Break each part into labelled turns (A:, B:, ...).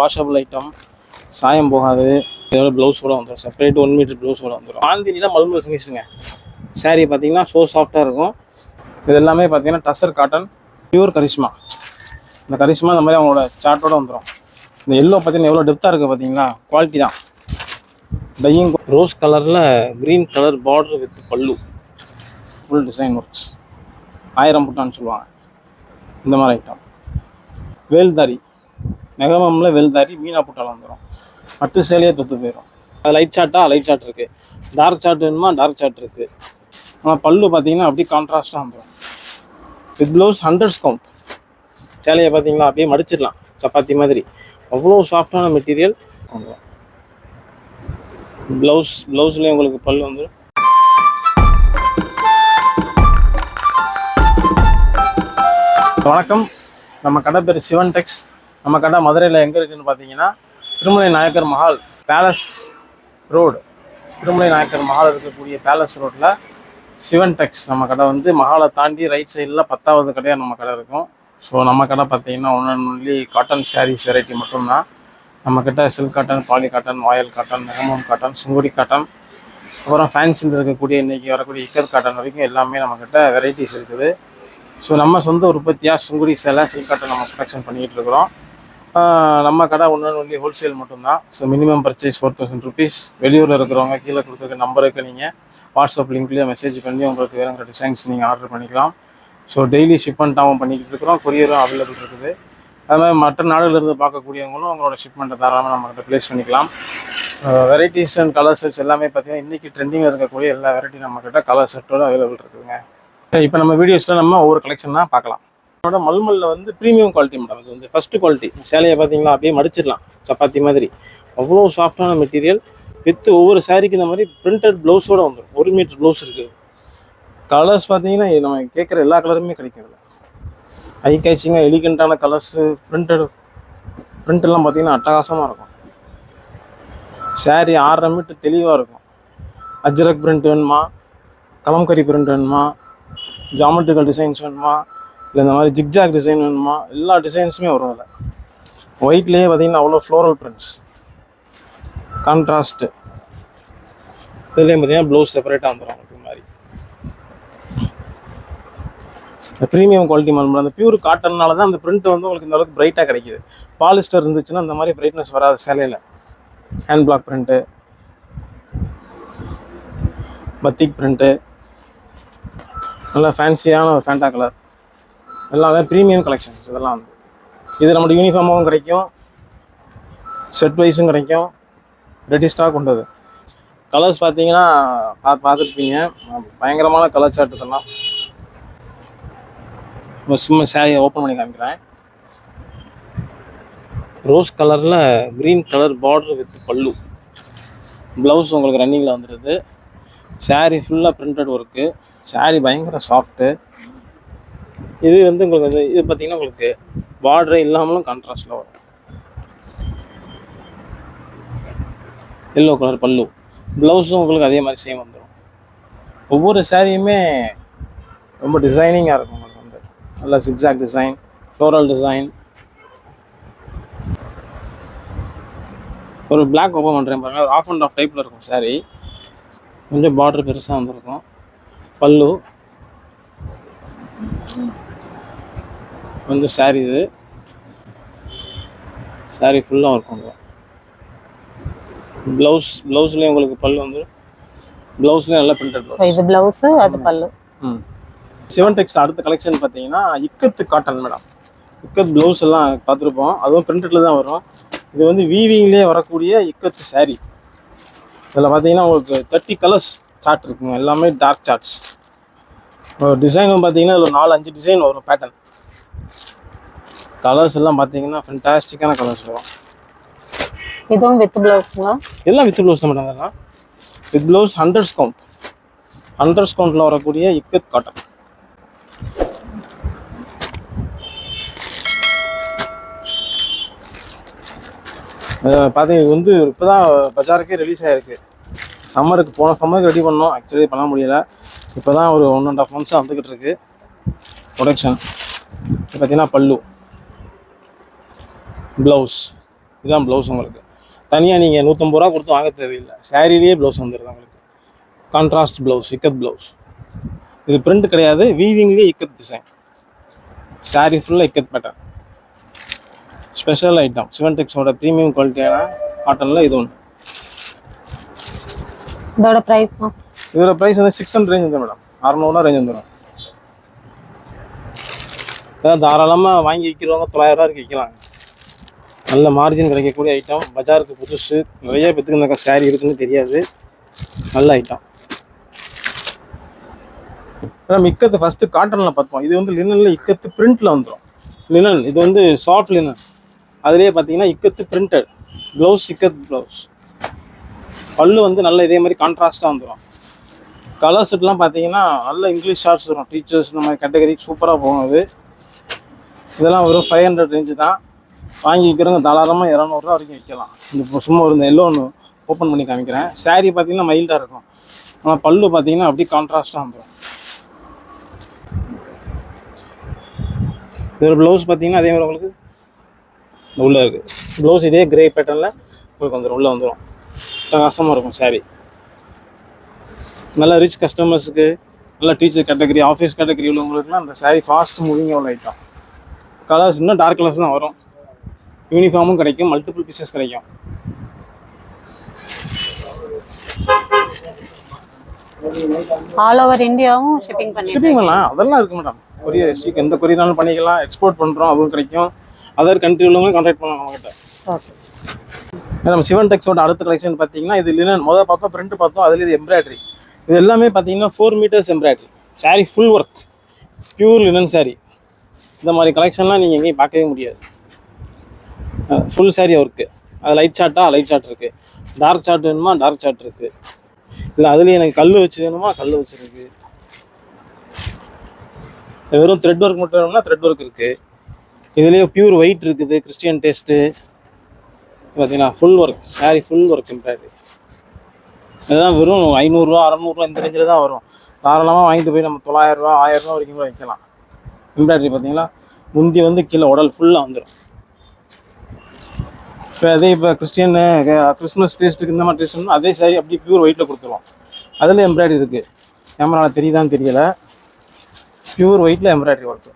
A: Washable item சாயம் போகாது. இதோட ப்ளவுஸோட வந்துடும் செப்பரேட் ஒன் மீட்டர் ப்ளவுஸோட வந்துடும் ஆந்தினியில் மல்மல் ஃபினிஷுங்க saree பார்த்தீங்கன்னா ஸோ சாஃப்டாக இருக்கும். இது எல்லாமே பார்த்தீங்கன்னா டசர் காட்டன் பியூர் கரிஷ்மா இந்த கரிஷ்மா இந்த மாதிரி அவங்களோட சார்ட்டோட வந்துடும் இந்த எல்லோ பார்த்தீங்கன்னா எவ்வளோ டெப்த்தாக இருக்குது பார்த்தீங்களா குவாலிட்டி தான். டையிங் ரோஸ் கலரில் க்ரீன் கலர் பார்டர் வித் பல்லு ஃபுல் டிசைன் ஒர்க்ஸ் ஆயிரம் புட்டான்னு சொல்லுவாங்க. இந்த மாதிரி ஐட்டம் வேல்தாரி. நெகமமில் வேல்தாரி மீனா புட்டால் வந்துடும் பட்டு சேலையே தொத்து போயிடும் அது லைட் சாட்டாக லைட் சாட் இருக்குது டார்க் சாட் வேணுமா? டார்க் சாட் இருக்குது ஆனால் பல்லு பார்த்தீங்கன்னா அப்படியே கான்ட்ராஸ்ட்டாக வந்துடும் வித் ப்ளவுஸ் ஹண்ட்ரட்ஸ் கவுண்ட் சேலையை பார்த்தீங்களா அப்படியே மடிச்சிடலாம். சப்பாத்தி மாதிரி. அவ்வளோ சாஃப்டான மெட்டீரியல் வந்துடும் ப்ளவுஸ் ப்ளவுஸ்லேயும் உங்களுக்கு பல் வந்துடும் வணக்கம். நம்ம கடை பேர் சிவன் டெக்ஸ். நம்ம கடை மதுரையில் எங்கே இருக்குன்னு பார்த்தீங்கன்னா திருமலை நாயக்கர் மஹால் பேலஸ் ரோடு திருமலை நாயக்கர் மஹால் இருக்கக்கூடிய பேலஸ் ரோட்டில் சிவன் டெக்ஸ் நம்ம கடை வந்து மஹாலை தாண்டி ரைட் சைடில் பத்தாவது கடையாக நம்ம கடை இருக்கும். ஸோ நம்ம கடை பார்த்தீங்கன்னா and only cotton sarees variety மட்டும்தான். நம்மக்கிட்ட silk cotton poly cotton voile cotton Negamam cotton Sungudi cotton அப்புறம் ஃபேன்ஸில் இருக்கக்கூடிய இன்றைக்கி வரக்கூடிய இக்கர் காட்டன் வரைக்கும் எல்லாமே நம்மக்கிட்ட வெரைட்டிஸ் இருக்குது. ஸோ நம்ம சொந்த உற்பத்தியாக சுங்குடி சேலை சில்க் காட்டன் நம்ம ப்ரொடக்ஷன் பண்ணிக்கிட்டு இருக்கிறோம். நம்ம கடை ஒன்று ஒன்லி ஹோல்சேல் மட்டும்தான். So minimum purchase four thousand rupees வெளியூரில் இருக்கிறவங்க கீழே கொடுத்துருக்க நம்பருக்கு நீங்கள் வாட்ஸ்அப் லிங்க்லேயே மெசேஜ் பண்ணி உங்களுக்கு வேணுங்கிற டிசைன்ஸ் நீங்கள் ஆர்டர் பண்ணிக்கலாம். ஸோ டெய்லி ஷிப்மெண்ட்டாகவும் பண்ணிக்கிட்டு இருக்கிறோம். கொரியரும் அவைலபிள் இருக்குது. அதனால் மற்ற நாடுகளிலிருந்து பார்க்கக்கூடியவங்களும் உங்களோட ஷிப்மெண்ட்டை தாராளமாக நம்மகிட்ட ப்ளேஸ் பண்ணிக்கலாம். வெரைட்டிஸ் அண்ட் கலர் செட்ஸ் எல்லாமே பார்த்தீங்கன்னா இன்றைக்கி ட்ரெண்டிங்கில் இருக்கக்கூடிய எல்லா வெரைட்டி நம்மக்கிட்ட கலர் செட்டோட அவைலபிள் இருக்குதுங்க. இப்போ நம்ம வீடியோஸில் நம்ம ஒவ்வொரு கலெக்ஷன் தான் பார்க்கலாம். என்னோட மல்மல்ல வந்து ப்ரீமியம் குவாலிட்டி மேடம் இது வந்து ஃபஸ்ட்டு குவாலிட்டி சேலையை பார்த்தீங்களா அப்படியே மடிச்சிடலாம். சப்பாத்தி மாதிரி. அவ்வளோ சாஃப்டான மெட்டீரியல் வித் ஒவ்வொரு சாரீக்கு இந்த மாதிரி பிரிண்டட் ப்ளவுஸோட வந்துடும் ஒரு மீட்டர் ப்ளவுஸ் இருக்குது கலர்ஸ் பார்த்தீங்கன்னா நம்ம கேட்குற எல்லா கலருமே கிடைக்கிறது ஐ கேச்சிங்காக எலிகண்ட்டான கலர்ஸு பிரிண்டட் பிரிண்டெல்லாம் பார்த்தீங்கன்னா அட்டகாசமாக இருக்கும். Saree ஆறரை மீட்டர் தெளிவாக இருக்கும். அஜ்ரக் பிரிண்ட் வேணுமா? கலம்கரி பிரிண்ட் வேணுமா? ஜாமெட்ரிக்கல் டிசைன்ஸ் வேணுமா? இல்லை இந்த மாதிரி ஜிக்ஜாக் டிசைன் வேணுமா? எல்லா டிசைன்ஸுமே வரும் அதில். ஒயிட்லேயே பார்த்தீங்கன்னா அவ்வளோ ஃப்ளோரல் பிரிண்ட்ஸ் கான்ட்ராஸ்ட்டு இதுலேயும் பார்த்தீங்கன்னா ப்ளவுஸ் செப்பரேட்டாக வந்துடும் உங்களுக்கு மாதிரி. ப்ரீமியம் குவாலிட்டி மல்மல் அந்த பியூர் காட்டன்னால தான் அந்த பிரிண்ட் வந்து உங்களுக்கு இந்த அளவுக்கு பிரைட்டாக கிடைக்குது. பாலிஸ்டர் இருந்துச்சுன்னா அந்த மாதிரி பிரைட்னஸ் வராது சேலையில். Hand block print batik print நல்லா ஃபேன்சியான ஒரு ஃபேண்டா கலர் எல்லாமே ப்ரீமியம் கலெக்ஷன்ஸ் இதெல்லாம். வந்து இது நம்மளுக்கு யூனிஃபார்மாகவும் கிடைக்கும். செட் வைஸும் கிடைக்கும். ரெடி ஸ்டாக் உண்டது. கலர்ஸ் பார்த்தீங்கன்னா பார்த்து பார்த்துருப்பீங்க. பயங்கரமான கலர் சார்ட் இதெல்லாம். சும்மா சேரீயை ஓப்பன் பண்ணி காமிக்கிறேன். ரோஸ் கலரில் க்ரீன் கலர் பார்டர் வித் பல்லு. ப்ளவுஸ் உங்களுக்கு ரன்னிங்கில் வந்துடுது சாரீ ஃபுல்லாக பிரிண்டட் ஒர்க்கு சாரீ பயங்கர சாஃப்ட்டு இது வந்து உங்களுக்கு வந்து இது பார்த்தீங்கன்னா உங்களுக்கு பார்டரே இல்லாமலும் கான்ட்ராஸ்டில் வரும். எல்லோ கலர் பல்லு. ப்ளவுஸும் உங்களுக்கு அதே மாதிரி சேம் வந்துடும் ஒவ்வொரு சாரியுமே ரொம்ப டிசைனிங்காக இருக்கும் உங்களுக்கு வந்து. நல்லா சிக்ஸாக் டிசைன் ஃப்ளோரல் டிசைன் ஒரு பிளாக் ஓப்பன் பண்ணுறேன் பாருங்க. ஆஃப் அண்ட் ஆஃப் டைப்பில் இருக்கும் சாரி கொஞ்சம் பார்டர் பெருசாக வந்திருக்கும். பல்லு. வந்து saree இது. saree ஃபுல்லாக இருக்கும் ப்ளவுஸ் ப்ளவுஸ்லேயும் உங்களுக்கு பல்லு வந்து ப்ளவுஸ்லேயும் நல்லா பிரிண்டட் ப்ளவுஸ்
B: இது பிளவுஸ் அது பல்லு.
A: ம். சிவன் டெக்ஸ் அடுத்த கலெக்ஷன் பார்த்தீங்கன்னா ikat cotton madam ikat blouse எல்லாம் பார்த்துருப்போம். அதுவும் பிரிண்டடில் தான் வரும். இது வந்து வீவிங்லேயே வரக்கூடிய இக்கத்து saree. இதில் பார்த்தீங்கன்னா உங்களுக்கு தேர்ட்டி கலர்ஸ் சார்ட் இருக்குங்க. எல்லாமே டார்க் சார்ட்ஸ் டிசைனும் பார்த்தீங்கன்னா இதில் நாலு அஞ்சு டிசைன் வரும் பேட்டர்ன் கலர்ஸ் எல்லாம் பார்த்தீங்கன்னா ஃபென்டாஸ்டிக்கான கலர்ஸ் வரும்.
B: இதுவும் வித் பிளவுஸ்ங்களா
A: எல்லாம் வித் ப்ளவுஸ் தான் மேடம் அதெல்லாம் with blouse hundreds count hundreds கவுண்டில் வரக்கூடிய இக்கத் காட்டன் பார்த்தீங்க இது வந்து இப்போ தான் பஜாருக்கே ரிலீஸ் ஆகிருக்கு சம்மருக்கு போன சம்மருக்கு ரெடி பண்ணோம். ஆக்சுவலி பண்ண முடியல. இப்போ தான் ஒரு ஒன் அண்ட் ஆஃப் மந்த்ஸாக வந்துக்கிட்டு இருக்கு. ப்ரொடக்ஷன் பார்த்தீங்கன்னா பல்லு. ப்ளவுஸ் இதுதான் ப்ளவுஸ் உங்களுக்கு. தனியாக நீங்கள் நூற்றம்பது ரூபா கொடுத்து வாங்க தேவையில்லை. சாரிலேயே ப்ளவுஸ் வந்துடுது உங்களுக்கு. கான்ட்ராஸ்ட் ப்ளவுஸ் இக்கத் ப்ளவுஸ் இது பிரிண்ட் கிடையாது. வீவிங்லேயே இக்கத் டிசைன் சாரி ஃபுல்லாக இக்கத் பேட்டர்ன் ஸ்பெஷல் ஐட்டம் சிவன்டெக்ஸோட ப்ரீமியம் குவாலிட்டியான காட்டனில் இது ஒன்று
B: இதோட ப்ரைஸ்மா
A: இதோட ப்ரைஸ் வந்து சிக்ஸ் ஹண்ட்ரட் ரேஞ்ச் வந்து மேடம். அறநூறுவா ரேஞ்ச் வந்துடும் அதான் தாராளமாக வாங்கி விற்கிறவங்க தொள்ளாயிரம் ரூபாய்க்கு விற்கலாம் நல்ல மார்ஜின் கிடைக்கக்கூடிய ஐட்டம் பஜாருக்கு புதுசு. நிறைய பேத்துக்கு இந்த சாரி இருக்குன்னு தெரியாது. நல்ல ஐட்டம் நம்ம மிக்கத்து ஃபஸ்ட்டு காட்டனில் பார்ப்போம் இது வந்து லினனில் இக்கத்து பிரிண்ட்டில் வந்துடும் லினன் இது வந்து சாஃப்ட் லினன் அதுலேயே பார்த்தீங்கன்னா ikat printed blouse ikat blouse பல்லு வந்து நல்ல இதே மாதிரி கான்ட்ராஸ்ட்டாக வந்துடும் கலர் செட்லாம் பார்த்தீங்கன்னா நல்ல இங்கிலீஷ் ஷார்ட்ஸ் வரும். டீச்சர்ஸ் இந்த மாதிரி கேட்டகரிக்கு சூப்பராக போகும் அது. இதெல்லாம் ஒரு ஃபைவ் ஹண்ட்ரட் ரேஞ்சு தான். வாங்கி விற்கிறவங்க தாராளமாக இரநூறுவா வரைக்கும் விற்கலாம் இந்த இப்போ சும்மா ஒரு இந்த எல்லோ ஒன்று ஓப்பன் பண்ணி காமிக்கிறேன். Saree பார்த்தீங்கன்னா மைல்டாக இருக்கும். ஆனால் பல்லு பார்த்தீங்கன்னா அப்படியே கான்ட்ராஸ்ட்டாக வந்துடும் இதோட ப்ளவுஸ் பார்த்தீங்கன்னா அதே மாதிரி உங்களுக்கு இந்த உள்ளே இருக்குது ப்ளவுஸ் இதே கிரே பேட்டர்னில் உங்களுக்கு வந்துடும் உள்ளே வந்துடும் பிரகாசமாக இருக்கும் saree. நல்லா ரிச் கஸ்டமர்ஸுக்கு நல்ல டீச்சர் கேட்டகரி ஆஃபீஸ் கேட்டகரி உள்ளவங்களுக்குலாம் அந்த saree ஃபாஸ்ட் மூவிங் உள்ள ஐட்டம் கலர்ஸ் இன்னும் டார்க் கலர்ஸ் தான் வரும். யூனிஃபார்மும் கிடைக்கும் மல்டிபிள் பீசஸ் கிடைக்கும்.
B: ஆல் ஓவர் இந்தியாவும் ஷிப்பிங் பண்ணி
A: ஷிப்பிங் பண்ணலாம். அதெல்லாம் இருக்கு மேடம் கொரியர் ஸ்டிக் எந்த கொரியர்னாலும் பண்ணிக்கலாம். எக்ஸ்போர்ட் பண்ணுறோம் அதுவும் கிடைக்கும். அதர் கண்ட்ரி உள்ளவங்களும் கான்டாக்ட் பண்ணலாம் நம்மகிட்ட.
B: ஓகே
A: நம்ம சிவன் டெக்ஸோட அடுத்த கலெக்ஷன் பார்த்தீங்கன்னா இது லினன் முதல் பார்த்தோம் பிரிண்ட் பார்த்தோம் அதில் இது எம்ப்ராய்டரி இது எல்லாமே பார்த்தீங்கன்னா four metres embroidery saree full work pure linen saree. இந்த மாதிரி கலெக்ஷன்லாம் நீங்கள் எங்கேயும் பார்க்கவே முடியாது. ஃபுல் saree ஒர்க்கு அது லைட் சார்ட்டா லைட் ஷார்ட் இருக்குது டார்க் சார்ட் வேணுமா? டார்க் சார்ட் இருக்குது இல்லை அதுலேயும் எனக்கு கல் வச்சு வேணுமா? கல் வச்சுருக்கு வெறும் த்ரெட் ஒர்க் மட்டும் வேணும்னா த்ரெட் ஒர்க் இருக்குது இதுலேயே பியூர் ஒயிட் இருக்குது கிறிஸ்டியன் டேஸ்ட்டு பார்த்தீங்கன்னா full work saree full work embroidery இதெல்லாம் வெறும் ஐநூறுரூவா அறநூறுவா இந்த ரேஞ்சில் தான் வரும். தாராளமாக வாங்கிட்டு போய் நம்ம தொள்ளாயிரரூவா ஆயிரரூவா வரைக்கும் கூட வைக்கலாம் எம்ப்ராய்டரி பார்த்தீங்களா முந்தி வந்து கீழே உடல் ஃபுல்லாக வந்துடும் இப்போ அதே இப்போ கிறிஸ்டியனு கிறிஸ்மஸ் டேஸ்ட்டுக்கு இந்த மாதிரி டேஸ்ட் அதே சாரி அப்படியே பியூர் ஒயிட்டில் கொடுத்துருவோம். அதில் எம்ப்ராய்டரி இருக்குது கேமராவில் தெரியுதான்னு தெரியலை. பியூர் ஒயிட்டில் எம்ப்ராய்டரி ஒர்க்கு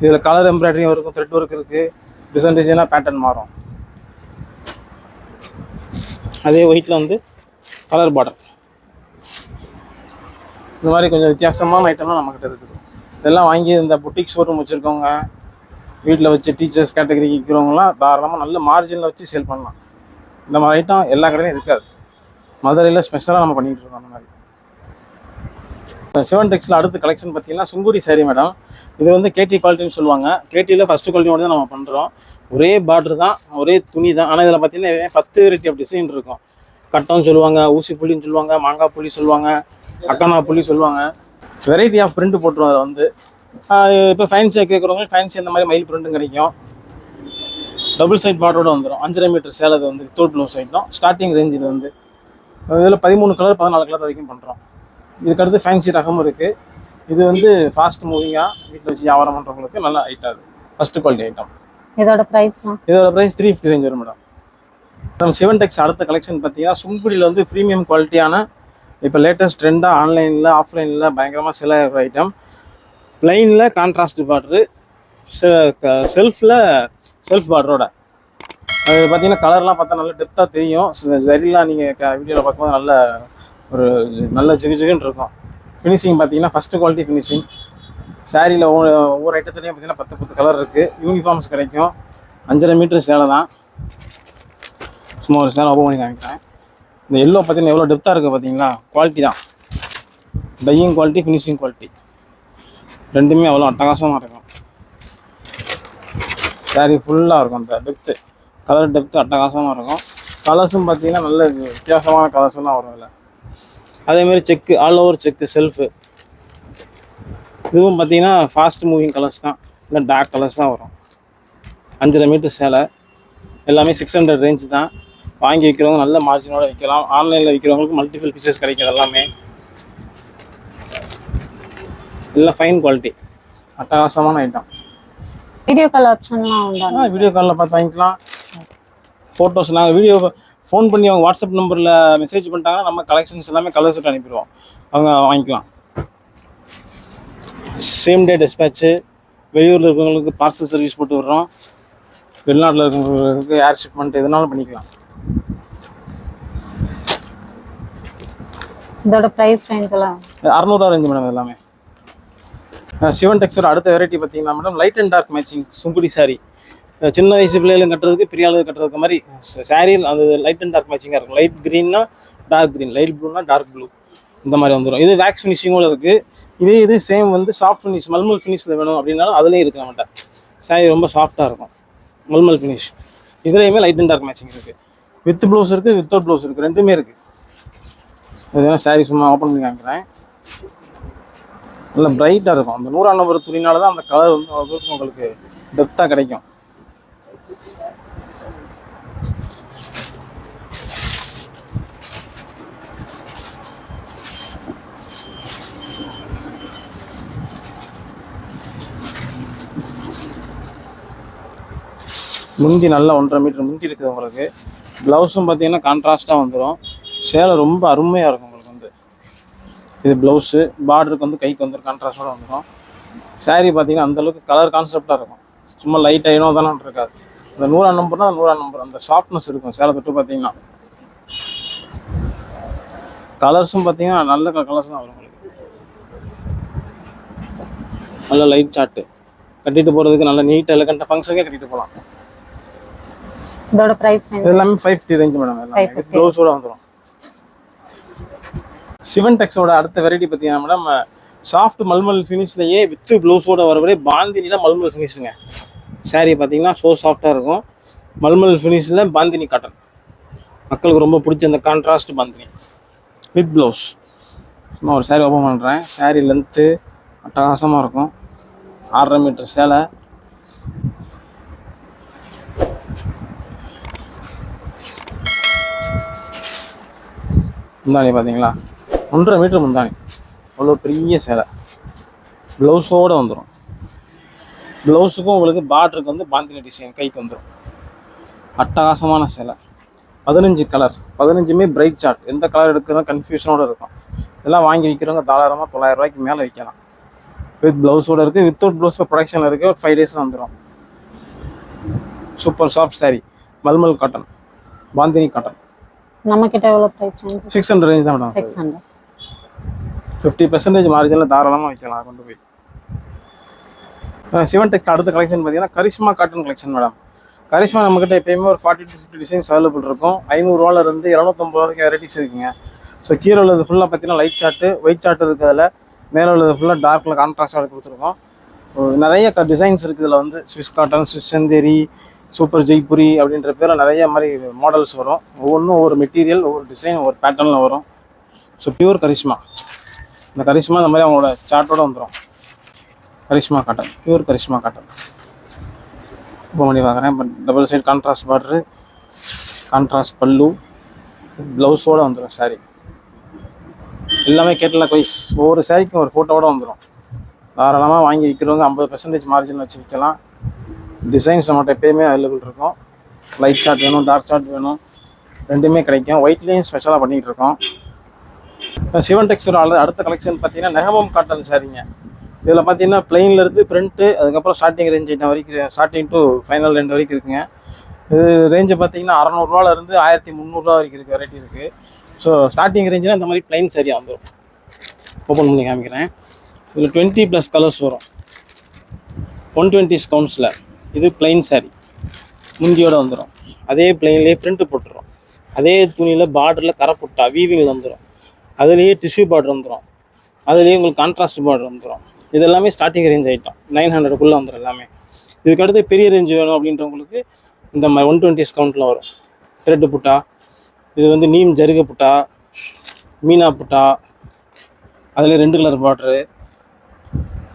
A: இதில் கலர் எம்ப்ராய்டரியும் இருக்கும் த்ரெட் ஒர்க் இருக்குது டிசைன் டிசைனாக பேட்டர்ன் மாறும். அதே ஒயிட்டில் வந்து கலர் பார்டர் இந்த மாதிரி கொஞ்சம் வித்தியாசமான ஐட்டம்லாம் நம்மக்கிட்ட இருக்குது. இதெல்லாம் வாங்கி இந்த புட்டிக் ஷோரூம் வச்சுருக்கவங்க வீட்டில் வச்சு டீச்சர்ஸ் கேட்டகரிக்கு விற்கிறவங்களாம் தாராளமாக நல்ல மார்ஜினில் வச்சு சேல் பண்ணலாம். இந்த மாதிரி ஐட்டம் எல்லா கடையிலும் இருக்காது. மதுரையில் ஸ்பெஷலாக நம்ம பண்ணிகிட்டு இருக்கோம் அந்த மாதிரி. சிவன் டெக்ஸில் அடுத்த கலெக்ஷன் பார்த்தீங்கன்னா சுங்குடி சாரி மேடம் இது வந்து கேடி குவாலிட்டின்னு சொல்லுவாங்க. கேடியில் ஃபஸ்ட்டு குவாலிட்டியோட தான் நம்ம பண்ணுறோம் ஒரே பார்டர் தான் ஒரே துணி தான். ஆனால் இதில் பார்த்தீங்கன்னா பத்து வெரைட்டி ஆஃப் டிசைன் இருக்கும். கட்டம்னு சொல்லுவாங்க ஊசி புள்ளின்னு சொல்லுவாங்க மாங்காய் புள்ளி சொல்லுவாங்க அக்கனா புள்ளி சொல்லுவாங்க. வெரைட்டி ஆஃப் பிரிண்ட் போட்டுருவோம் அதில் வந்து. இப்போ ஃபேன்சியாக கேட்குறவங்க ஃபேன்சி அந்த மாதிரி மயில் பிரிண்ட்டும் கிடைக்கும். டபுள் சைட் பார்டரோட வந்துடும் அஞ்சரை மீட்டர் சேலை இது வந்து தோல் ப்ளவுஸ் ஐட்டம் ஸ்டார்டிங் ரேஞ்ச் இது வந்து. இதில் பதிமூணு கலர் பதினாலு கலர் வரைக்கும் பண்ணுறோம் இதுக்கடுத்து ஃபேன்சி ரகமும் இருக்குது இது வந்து ஃபாஸ்ட் மூவிங்காக வீட்டில் வச்சு வியாபாரம் பண்ணுறவங்களுக்கு நல்ல ஐட்டம் அது ஃபஸ்ட்டு குவாலிட்டி ஐட்டம்
B: இதோட ப்ரைஸ்மா
A: இதோட ப்ரைஸ் த்ரீ ஃபிஃப்டி ரேஞ்ச் வரும் மேடம் நம்ம சிவன் டெக்ஸ் அடுத்த கலெக்ஷன் பார்த்தீங்கன்னா சுங்குடியில் வந்து ப்ரீமியம் குவாலிட்டியான இப்போ லேட்டஸ்ட் ட்ரெண்டாக ஆன்லைனில் ஆஃப்லைனில் பயங்கரமாக செல் ஐட்டம் பிளைனில் கான்ட்ராஸ்ட் பார்டரு செல்ஃபில் செல்ஃப் பார்டரோட அது பார்த்தீங்கன்னா கலர்லாம் பார்த்தா நல்ல டெப்த்தாக தெரியும். சரிலாம் நீங்கள் வீடியோவில் பார்க்கும்போது நல்ல ஒரு நல்ல ஜிகு ஜிகுன்னு இருக்கும். ஃபினிஷிங் பார்த்தீங்கன்னா ஃபஸ்ட்டு குவாலிட்டி ஃபினிஷிங் சாரியில் ஒவ்வொரு ஒவ்வொரு ஐட்டத்துலேயும் பார்த்தீங்கன்னா பத்து பத்து கலர் இருக்குது யூனிஃபார்ம்ஸ் கிடைக்கும். அஞ்சரை மீட்ரு சேலை தான். சும்மா ஒரு சேலை ஓப்பன் பண்ணி காமிக்கிறேன். இந்த எல்லோ பார்த்தீங்கன்னா எவ்வளோ டெப்த்தாக இருக்குது பார்த்தீங்களா குவாலிட்டி தான். டையிங் குவாலிட்டி ஃபினிஷிங் குவாலிட்டி ரெண்டுமே அவ்வளோ அட்டகாசமாக இருக்கும். சாரி ஃபுல்லாக இருக்கும் அந்த டெப்த்து கலர் டெப்த்து அட்டகாசமாக இருக்கும். கலர்ஸும் பார்த்தீங்கன்னா நல்ல வித்தியாசமான கலர்ஸ் எல்லாம் வரும் இதில் அதேமாரி check all over check self இதுவும் பார்த்தீங்கன்னா ஃபாஸ்ட் மூவிங் கலர்ஸ் தான். இல்லை டார்க் கலர்ஸ் தான் வரும். அஞ்சரை மீட்டர் சேலை. எல்லாமே சிக்ஸ் ஹண்ட்ரட் ரேஞ்ச் தான். வாங்கி விற்கிறவங்க நல்ல மார்ஜினோட விற்கலாம் ஆன்லைனில் விற்கிறவங்களுக்கு மல்டிபிள் ஃபீச்சர்ஸ் கிடைக்கிது எல்லாமே. எல்லாம் ஃபைன் குவாலிட்டி அட்டகாசமான ஐட்டம்
B: வீடியோ கால் ஆப்ஷன்லாம் உண்டா?
A: வீடியோ காலில் பார்த்து வாங்கிக்கலாம். ஃபோட்டோஸ் நாங்கள் வீடியோ ஃபோன் பண்ணி அவங்க வாட்ஸ்அப் நம்பரில் மெசேஜ் பண்ணிட்டாங்கன்னா நம்ம கலெக்ஷன்ஸ் எல்லாமே கலர் செட் அனுப்பிடுவோம். அவங்க வாங்கிக்கலாம். சேம் டே டிஸ்பேட்ச்சு வெளியூரில் இருக்கிறவங்களுக்கு பார்சல் சர்வீஸ் போட்டு விடுறோம். வெளிநாட்டில் இருக்கிறவங்களுக்கு ஏர் ஷிப்மெண்ட் எதுனாலும் பண்ணிக்கலாம்.
B: இதோட ப்ரைஸ் ரேஞ்ச் எல்லாம்?
A: அறநூறுவா ரேஞ்சு மேடம் எல்லாமே. சிவன் டெக்ஸ்டர் அடுத்த வெரைட்டி பார்த்தீங்கன்னா madam light and dark matching Sungudi sari சின்ன வயசு பிள்ளைகளும் கட்டுறதுக்கு பெரிய ஆளு கட்டுறதுக்கு மாதிரி சாரீ அது லைட் அண்ட் டார்க் மேட்சிங்காக இருக்கும். லைட் க்ரீன்னா டார்க் க்ரீன் லைட் ப்ளூனா டார்க் ப்ளூ இந்த மாதிரி வந்துடும் இது வேக்ஸ் ஃபினிஷிங்கோட இருக்குது இதே இது சேம் வந்து சாஃப்ட் ஃபினிஷ் மல்மல் ஃபினிஷில் வேணும் அப்படின்னாலும் அதுலேயும் இருக்க நம்மகிட்ட சாரி ரொம்ப சாஃப்டாக இருக்கும். மல்மல் ஃபினிஷ் இதுலேயுமே லைட் அண்ட் டார்க் மேட்சிங் இருக்குது வித் ப்ளவுஸ் இருக்குது வித்தவுட் ப்ளவுஸ் இருக்குது ரெண்டுமே இருக்குது இதெல்லாம் சாரி சும்மா ஓப்பன் பண்ணி காமிக்கிறேன். நல்லா பிரைட்டாக இருக்கும். அந்த நூறாம் நம்பர் துணினால தான் அந்த கலர் வந்து அவ்வளவுக்கு உங்களுக்கு டெப்த்தாக கிடைக்கும். முந்தி நல்லா ஒன்றரை மீட்டர் முந்தி இருக்குது உங்களுக்கு. ப்ளவுஸும் பார்த்தீங்கன்னா கான்ட்ராஸ்ட்டாக வந்துடும் சேலை ரொம்ப அருமையாக இருக்கும். இது ப்ளவுஸு பார்டருக்கு வந்து கைக்கு வந்து கான்ட்ராஸ்டோட வந்துடும் saree பார்த்தீங்கன்னா அந்தளவுக்கு கலர் கான்செப்டாக இருக்கும். சும்மா லைட் ஐனோ தானே இருக்காது. அந்த நூறாம் நம்பர்னா அந்த நூறாம் நம்பர் அந்த சாஃப்ட்னஸ் இருக்கும். சேலை தொட்டு பார்த்தீங்கன்னா கலர்ஸும் பார்த்தீங்கன்னா நல்ல கலர்ஸ் தான் வரும் உங்களுக்கு. நல்ல லைட் சார்ட்டு கட்டிட்டு போகிறதுக்கு நல்ல நீட் எலகண்ட்டாக ஃபங்க்ஷனுக்கே கட்டிட்டு போகலாம்.
B: இதோட ப்ரைஸ்
A: எல்லாமே ஃபைவ் ஃபிஃப்டி ரேஞ்ச் மேடம் எல்லாமே.
B: 550.
A: ப்ளவுஸோட வந்துடும் சிவன் டெக்ஸோட அடுத்த வெரைட்டி பார்த்தீங்கன்னா மேடம் சாஃப்ட் மல்மல் ஃபினிஷ்லேயே வித்து ப்ளவுஸோட வரவரே பாந்தினியில் மல்மல் ஃபினிஷுங்க saree பார்த்தீங்கன்னா ஸோ சாஃப்டாக இருக்கும். மல்மல் ஃபினிஷில் பாந்தினி காட்டன் மக்களுக்கு ரொம்ப பிடிச்ச அந்த கான்ட்ராஸ்ட் பாந்தினி வித் ப்ளவுஸ் சும்மா ஒரு saree ஓப்பன் பண்ணுறேன் saree லென்த்து அட்டகாசமாக இருக்கும். ஆறரை மீட்டர் சேலை. இந்தாண்டி பார்த்தீங்களா ஒன்றரை மீட்டர் முந்தானி. அவ்வளோ பெரிய சேலை. ப்ளவுஸோடு வந்துடும் ப்ளவுஸுக்கும் உங்களுக்கு பார்டருக்கு வந்து பாந்தினி டிசைன் கைக்கு வந்துடும் அட்டகாசமான சேலை. பதினஞ்சு கலர் பதினஞ்சுமே பிரைட் சார்ட் எந்த கலர் எடுக்கிறதும் கன்ஃபியூஷனோட இருக்கும். இதெல்லாம் வாங்கி விற்கிறவங்க தாராளமாக தொள்ளாயிரம் ரூபாய்க்கு மேலே விற்கலாம் வித் ப்ளவுஸோட இருக்குது வித்தவுட் ப்ளவுஸ் ப்ரொடக்ஷன் இருக்குது ஒரு ஃபைவ் டேஸில் வந்துடும் super soft saree. Malmal cotton bandhani cotton
B: நம்ம கிட்ட எவ்வளோ ப்ரைஸ்
A: சிக்ஸ் ஹண்ட்ரட் ரேஞ்ச் தான் madam
B: six hundred
A: fifty percentage மார்ஜினில் தாராளமாக வைக்கலாம் கொண்டு போய். சிவன் டெக்ஸ் அடுத்த கலெக்ஷன் பார்த்தீங்கன்னா Karishma cotton collection madam Karishma நம்மக்கிட்ட எப்பயுமே ஒரு forty to fifty designs available இருக்கும். ஐநூறுரூவால இருந்து இரநூத்தம்பது வரைக்கும் வெரைட்டிஸ் இருக்குங்க. ஸோ கீழே உள்ளது ஃபுல்லாக பார்த்தீங்கன்னா லைட் சார்ட்டு ஒயிட் சார்ட் இருக்குது அதில். மேலே உள்ளது ஃபுல்லாக டார்க்கில் கான்ட்ராஸ்டாக கொடுத்துருக்கோம். நிறைய க டிசைன்ஸ் இருக்குது இதில் வந்து. Swiss cotton Swiss Chanderi super Jaipuri அப்படின்ற பேரில் நிறைய மாதிரி மாடல்ஸ் வரும். ஒவ்வொன்றும் ஒவ்வொரு மெட்டீரியல் ஒவ்வொரு டிசைன் ஒவ்வொரு பேட்டர்னில் வரும். So pure Karishma. இந்த கரிஷ்மா இந்த மாதிரி அவங்களோட சார்ட்டோட வந்துடும் Karishma cotton pure Karishma cotton. இப்போ பண்ணி பார்க்குறேன். இப்போ double side contrast border contrast பல்லு ப்ளவுஸோடு வந்துடும் சாரீ எல்லாமே கேட்டலாக் வைஸ் ஒவ்வொரு சாரிக்கும் ஒரு ஃபோட்டோவோட வந்துடும் தாராளமாக வாங்கி விற்கிறவங்க ஐம்பது பர்சன்டேஜ் மார்ஜின் வச்சு விற்கலாம் டிசைன்ஸ் நம்மகிட்ட எப்பயுமே அவைலபிள் இருக்கும். லைட் சார்ட் வேணும் டார்க் சார்ட் வேணும். ரெண்டுமே கிடைக்கும். ஒயிட்லேயும் ஸ்பெஷலாக பண்ணிகிட்டு இருக்கோம். சிவன் டெக்ஸ்டர் அடுத்த கலெக்ஷன் பார்த்தீங்கன்னா நெகமம் காட்டன் சாரீங்க இதில் பார்த்தீங்கன்னா பிளெயினில் இருந்து பிரிண்ட்டு அதுக்கப்புறம் ஸ்டார்டிங் ரேஞ்ச் என்ன வரைக்கும் ஸ்டார்டிங் டு ஃபைனல் ரெண்டு வரைக்கும் இருக்குங்க. இது ரேஞ்சு பார்த்தீங்கன்னா அறநூறுவால இருந்து ஆயிரத்தி முந்நூறுரூவா வரைக்கும் இருக்குது வெரைட்டி இருக்குது ஸோ ஸ்டார்டிங் ரேஞ்சில் இந்த மாதிரி பிளைன் சரியாக வந்துடும் ஓப்பன் பண்ணி காமிக்கிறேன். இதில் டுவெண்ட்டி ப்ளஸ் கலர்ஸ் வரும். ஒன் டுவெண்ட்டி கவுண்ட்ஸில் இது பிளைன் saree. முந்தியோடு வந்துடும் அதே பிளைன்லேயே பிரிண்ட்டு போட்டுரும் அதே துணியில் பார்டரில் கரை புட்டா வீவிங்கில் வந்துடும் அதுலேயே டிஷ்யூ பார்டர் வந்துடும் அதுலேயே உங்களுக்கு கான்ட்ராஸ்ட் பார்டர் வந்துடும் இது எல்லாமே ஸ்டார்டிங் ரேஞ்ச் ஐட்டம் நைன் ஹண்ட்ரடுக்குள்ளே வந்துடும் எல்லாமே. இதுக்கு அடுத்து பெரிய ரேஞ்சு வேணும் அப்படின்றவங்களுக்கு இந்த மாதிரி ஒன் டுவெண்ட்டி ஸ்கவுண்டில் வரும். த்ரெட்டு புட்டா இது வந்து நீம் ஜருக புட்டா மீனா புட்டா அதில் ரெண்டு கலர் பாட்ரு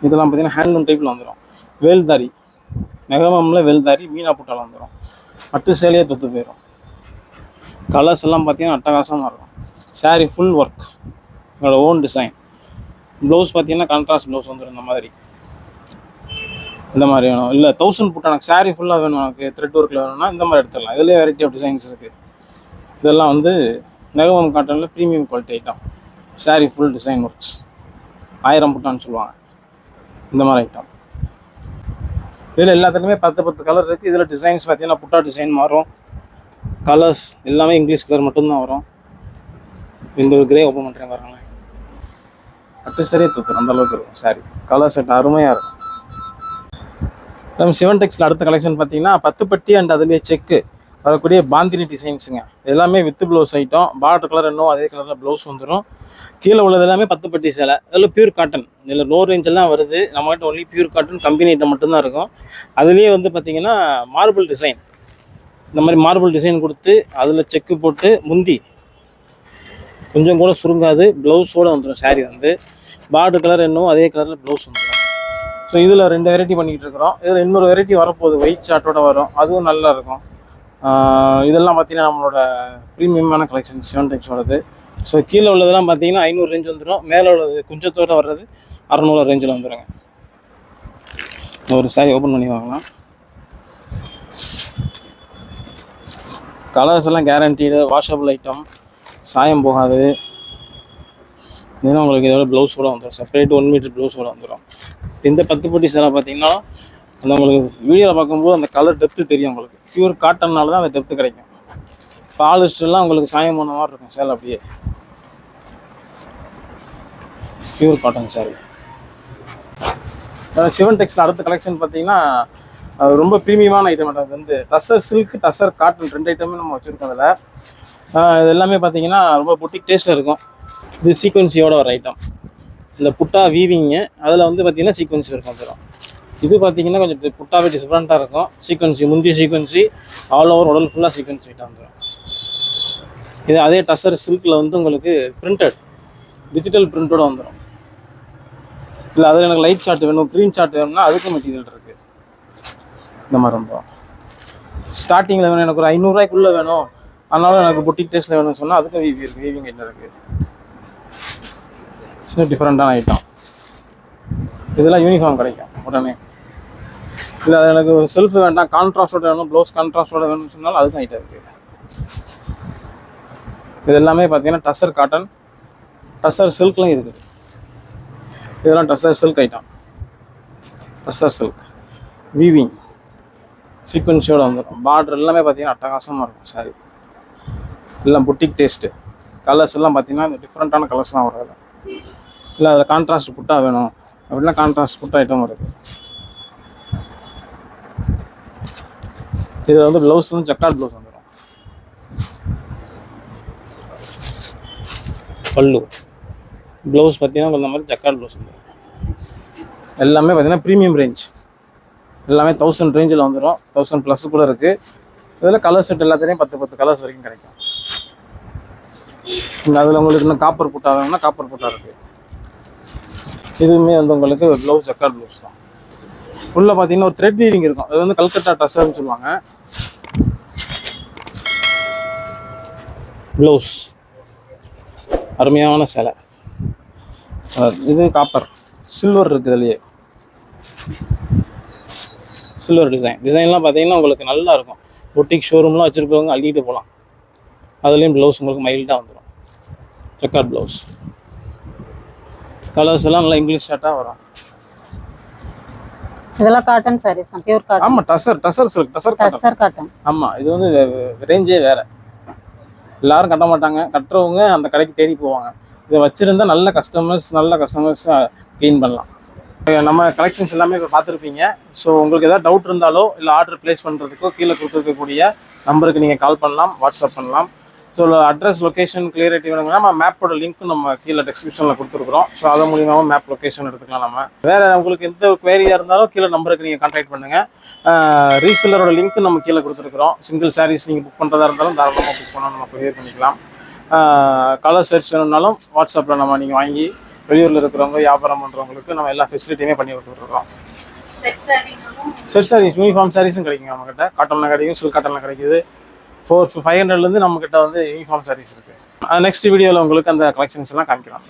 A: இதெல்லாம் பார்த்தீங்கன்னா ஹேண்ட்லூம் டைப்பில் வந்துடும் வேல்தாரி நெகமமில் வேல்தாரி மீனா புட்டாவில் வந்துடும் பட்டு சேலையே தொத்து போயிடும் கலர்ஸ் எல்லாம் பார்த்தீங்கன்னா அட்டகாசமாக இருக்கும். Saree ஃபுல் ஒர்க் என்னோடய ஓன் டிசைன் ப்ளவுஸ் பார்த்தீங்கன்னா கான்ட்ராஸ்ட் ப்ளவுஸ் வந்துடும் இந்த மாதிரி. இந்த மாதிரி வேணும். இல்லை தௌசண்ட் புட்டா எனக்கு saree ஃபுல்லாக வேணும் எனக்கு த்ரெட் ஒர்க்கில் வேணும்னா இந்த மாதிரி எடுத்துடலாம். இதுலேயே வெரைட்டி ஆஃப் டிசைன்ஸ் இருக்குது இதெல்லாம் வந்து நெகவம் காட்டனில் premium quality item saree full design works ஆயிரம் புட்டான்னு சொல்லுவாங்க. இந்த மாதிரி ஐட்டம் இதில் எல்லாத்துலேயுமே பத்து பத்து கலர் இருக்குது இதில் டிசைன்ஸ் பார்த்தீங்கன்னா புட்டா டிசைன் மாறும். கலர்ஸ் எல்லாமே இங்கிலீஷ் கலர் மட்டும்தான் வரும். இந்த ஒரு கிரே ஓப்பன் பண்ணுறேன் பாருங்களேன். அட்டு சரியே தூத்துரும் அந்த அளவுக்கு இருக்கும். சாரி கலர் செட் அருமையாக இருக்கும். நம்ம சிவன் டெக்ஸில் அடுத்த கலெக்ஷன் பார்த்தீங்கன்னா பத்து பட்டி அண்ட் அதுலேயே செக்கு வரக்கூடிய பாந்தினி டிசைன்ஸுங்க எல்லாமே with blouse item border colour இன்னும் அதே கலரில் ப்ளவுஸ் வந்துடும் கீழே உள்ளது எல்லாமே பத்து பட்டி சேலை. அதில் பியூர் காட்டன் இதில் லோ ரேஞ்செல்லாம் வருது. நம்மகிட்ட only pure cotton company item மட்டும்தான் இருக்கும். அதுலேயே வந்து பார்த்திங்கன்னா மார்பிள் டிசைன் இந்த மாதிரி மார்பிள் டிசைன் கொடுத்து அதில் செக்கு போட்டு முந்தி கொஞ்சம் கூட சுருங்காது. ப்ளவுஸோடு வந்துடும் சாரீ வந்து. பார்டர் கலர் இன்னும் அதே கலரில் ப்ளவுஸ் வந்துடும் ஸோ இதில் ரெண்டு வெரைட்டி பண்ணிக்கிட்டு இருக்கிறோம். இதில் இன்னொரு வெரைட்டி வரப்போகுது. ஒயிட் ஷார்ட்டோட வரும். அதுவும் நல்லா இருக்கும். இதெல்லாம் பார்த்தீங்கன்னா நம்மளோட ப்ரீமியமான கலெக்ஷன் செவன் டெக்ஸோடது ஸோ கீழே உள்ளதெல்லாம் பார்த்தீங்கன்னா ஐநூறு ரேஞ்ச் வந்துடும் மேலே உள்ளது குஞ்சத்தோட வர்றது அறநூறு ரேஞ்சில் வந்துடுங்க ஒரு சாரி ஓப்பன் பண்ணி வாங்கலாம் கலர்ஸ் எல்லாம் கேரண்டீடு வாஷபிள் ஐட்டம் சாயம் போகாது. இதெல்லாம் உங்களுக்கு இதோட ப்ளவுஸோட வந்துடும் செப்பரேட் ஒன் மீட்டர் ப்ளவுஸோட வந்துடும் இந்த பத்து பட்டி சேலை பார்த்தீங்கன்னா அந்த உங்களுக்கு வீடியோவில் பார்க்கும்போது அந்த கலர் டெப்த்து தெரியும் உங்களுக்கு. பியூர் காட்டன்னால தான் அந்த டெப்த்து கிடைக்கும். பாலிஸ்டர்லாம் உங்களுக்கு சாயம் போன மாதிரி இருக்கும் சேலை அப்படியே. பியூர் காட்டன் சாரி சிவன் டெக்ஸில் அடுத்த கலெக்ஷன் பார்த்தீங்கன்னா ரொம்ப ப்ரீமியமான ஐட்டம் அது. வந்து டசர் சில்க் டசர் காட்டன் ரெண்டு ஐட்டமே நம்ம வச்சுருக்கோம் அதில். இது எல்லாமே பார்த்தீங்கன்னா ரொம்ப புட்டிக் டேஸ்ட்டில் இருக்கும். இது சீக்வன்சியோட ஒரு ஐட்டம் இந்த புட்டா வீவிங்கு அதில் வந்து பார்த்தீங்கன்னா சீக்வன்சி இருக்கும் வந்துடும் இது பார்த்தீங்கன்னா கொஞ்சம் புட்டாவே டிஃப்ரெண்ட்டாக இருக்கும். சீக்வன்சி முந்தி சீக்வன்சி ஆல் ஓவர் உடல் ஃபுல்லாக சீக்வன்சி ஐட்டம் வந்துடும் இது அதே டசர் சில்கில் வந்து உங்களுக்கு பிரிண்டட் டிஜிட்டல் பிரிண்டோட வந்துடும் இல்லை அதில் எனக்கு லைட் சார்ட் வேணும் க்ரீன் சார்ட் வேணும்னா அதுக்கும் மெட்டீரியல் இருக்குது இந்த மாதிரி வந்துடும் ஸ்டார்டிங்கில் வேணும் எனக்கு ஒரு ஐநூறுரூவாய்க்குள்ளே வேணும். அதனால எனக்கு புட்டிக் டேஸ்ட்டில் வேணும்னு சொன்னால் அதுக்கும் வீவி இருக்குது வீவிங் ஐட்டம் இருக்குது ஸோ டிஃப்ரெண்ட்டான ஐட்டம் இதெல்லாம் யூனிஃபார்ம் கிடைக்கும் உடனே. இல்லை அது எனக்கு செல்ஃப் வேண்டாம் கான்ட்ராஸ்டோட வேணும் ப்ளவுஸ் கான்ட்ராஸ்டோட வேணும்னு சொன்னாலும் அதுக்கும் ஐட்டம் இருக்குது இது எல்லாமே பார்த்தீங்கன்னா டசர் காட்டன் டசர் சில்க்லையும் இருக்குது. இதெல்லாம் tussar silk item tussar silk weaving சீக்வன்ஸோட வந்துடும் பார்டர் எல்லாமே பார்த்தீங்கன்னா அட்டகாசமாக இருக்கும் சாரி எல்லாம் புட்டிக் டேஸ்ட்டு கலர்ஸ் எல்லாம் பார்த்தீங்கன்னா இந்த டிஃப்ரெண்ட்டான கலர்ஸ்லாம் வரும் அதில் இல்லை அதில் கான்ட்ராஸ்ட் புட்டா வேணும். அப்படின்னா கான்ட்ராஸ்ட் புட்டா ஐட்டம் இருக்குது இது வந்து ப்ளவுஸ் வந்து ஜக்கார்ட் ப்ளவுஸ் வந்துடும் பல்லு. ப்ளவுஸ் பார்த்தீங்கன்னா இந்த மாதிரி ஜக்கார்ட் ப்ளவுஸ் வந்துடும் எல்லாமே பார்த்தீங்கன்னா ப்ரீமியம் ரேஞ்ச் எல்லாமே தௌசண்ட் ரேஞ்சில் வந்துடும் தௌசண்ட் ப்ளஸ் கூட இருக்குது இதில் கலர் செட் எல்லாத்துலேயும் பத்து பத்து கலர்ஸ் வரைக்கும் கிடைக்கும். அதில் உங்களுக்கு இன்னும் காப்பர் புட்டா வேணும்னா காப்பர் புட்டா இருக்குது இதுவுமே வந்து உங்களுக்கு ப்ளவுஸ் ஜக்கார்ட் ப்ளவுஸ் தான். உள்ளே பார்த்தீங்கன்னா ஒரு த்ரெட் வீவிங் இருக்கும். அது வந்து கல்கட்டா டசர்னு சொல்லுவாங்க. ப்ளவுஸ் அருமையான சேலை. இது காப்பர் சில்வர் இருக்குது இதுலையே. சில்வர் டிசைன் டிசைன்லாம் பார்த்தீங்கன்னா உங்களுக்கு நல்லா இருக்கும் பொட்டிக் ஷோரூம்லாம் வச்சுருக்கவங்க அள்ளிட்டு போகலாம். அதுலேயும் ப்ளவுஸ் உங்களுக்கு மைல்டாக வந்துடும் ஜக்கார்ட் ப்ளவுஸ் கலர்ஸ் எல்லாம் நல்லா இங்கிலீஷ் ஷர்ட்டாக வரும்.
B: இதெல்லாம் காட்டன் சாரீஸ் தான். பியூர் காட்டன்
A: ஆமாம் tussar tussar silk tussar cotton
B: tussar cotton
A: ஆமாம் இது வந்து ரேஞ்சே வேறு. எல்லாரும் கட்ட மாட்டாங்க. கட்டுறவங்க அந்த கடைக்கு தேடி போவாங்க. இதை வச்சுருந்தா நல்ல கஸ்டமர்ஸ் நல்ல கஸ்டமர்ஸ் கெயின் பண்ணலாம். நம்ம கலெக்ஷன்ஸ் எல்லாமே இப்போ பார்த்துருப்பீங்க. ஸோ உங்களுக்கு ஏதாவது டவுட் இருந்தாலோ இல்லை ஆர்டர் ப்ளேஸ் பண்ணுறதுக்கோ கீழே கொடுத்துருக்கக்கூடிய நம்பருக்கு நீங்கள் கால் பண்ணலாம் வாட்ஸ்அப் பண்ணலாம். ஸோ அட்ரஸ் லொக்கேஷன் கிளியரிட்டி வேணுங்கன்னா நம்ம மேப்போட லிங்க் நம்ம கீழே டிஸ்கிரிப்ஷனில் கொடுத்துருக்குறோம். ஸோ அது மூலியமாகவும் மேப் லொக்கேஷன் எடுத்துக்கலாம் நம்ம. வேறு உங்களுக்கு எந்த குவேரியாக இருந்தாலும் கீழே நம்பருக்கு நீங்கள் கான்டாக்ட் பண்ணுங்கள் ரீசெல்லரோட லிங்க்கு நம்ம கீழே கொடுத்துருக்குறோம். சிங்கிள் சாரீஸ் நீங்கள் புக் பண்ணுறதா இருந்தாலும் தாராளமாக புக் பண்ணால் நம்ம கொரியர் பண்ணிக்கலாம். கலர் சர்ச் வேணும்னாலும் வாட்ஸ்அப்பில் நம்ம நீங்கள் வாங்கி வெளியூரில் இருக்கிறவங்க வியாபாரம் பண்ணுறவங்களுக்கு நம்ம எல்லா ஃபெசிலிட்டியுமே பண்ணி கொடுத்துட்ருக்கோம். செட் சாரீஸ் யூனிஃபார்ம் சாரீஸும் கிடைக்குங்க நம்மக்கிட்ட காட்டனில் கிடைக்கும் சில்க் காட்டனில் கிடைக்குது. ஃபோர் ஃபைவ் ஹண்ட்ரட்லேருந்து நம்மக்கிட்ட வந்து யூனிஃபார்ம் சாரீஸ் இருக்குது நெக்ஸ்ட் வீடியோவில் உங்களுக்கு அந்த கலெக்ஷன்ஸ் எல்லாம் காமிக்கலாம்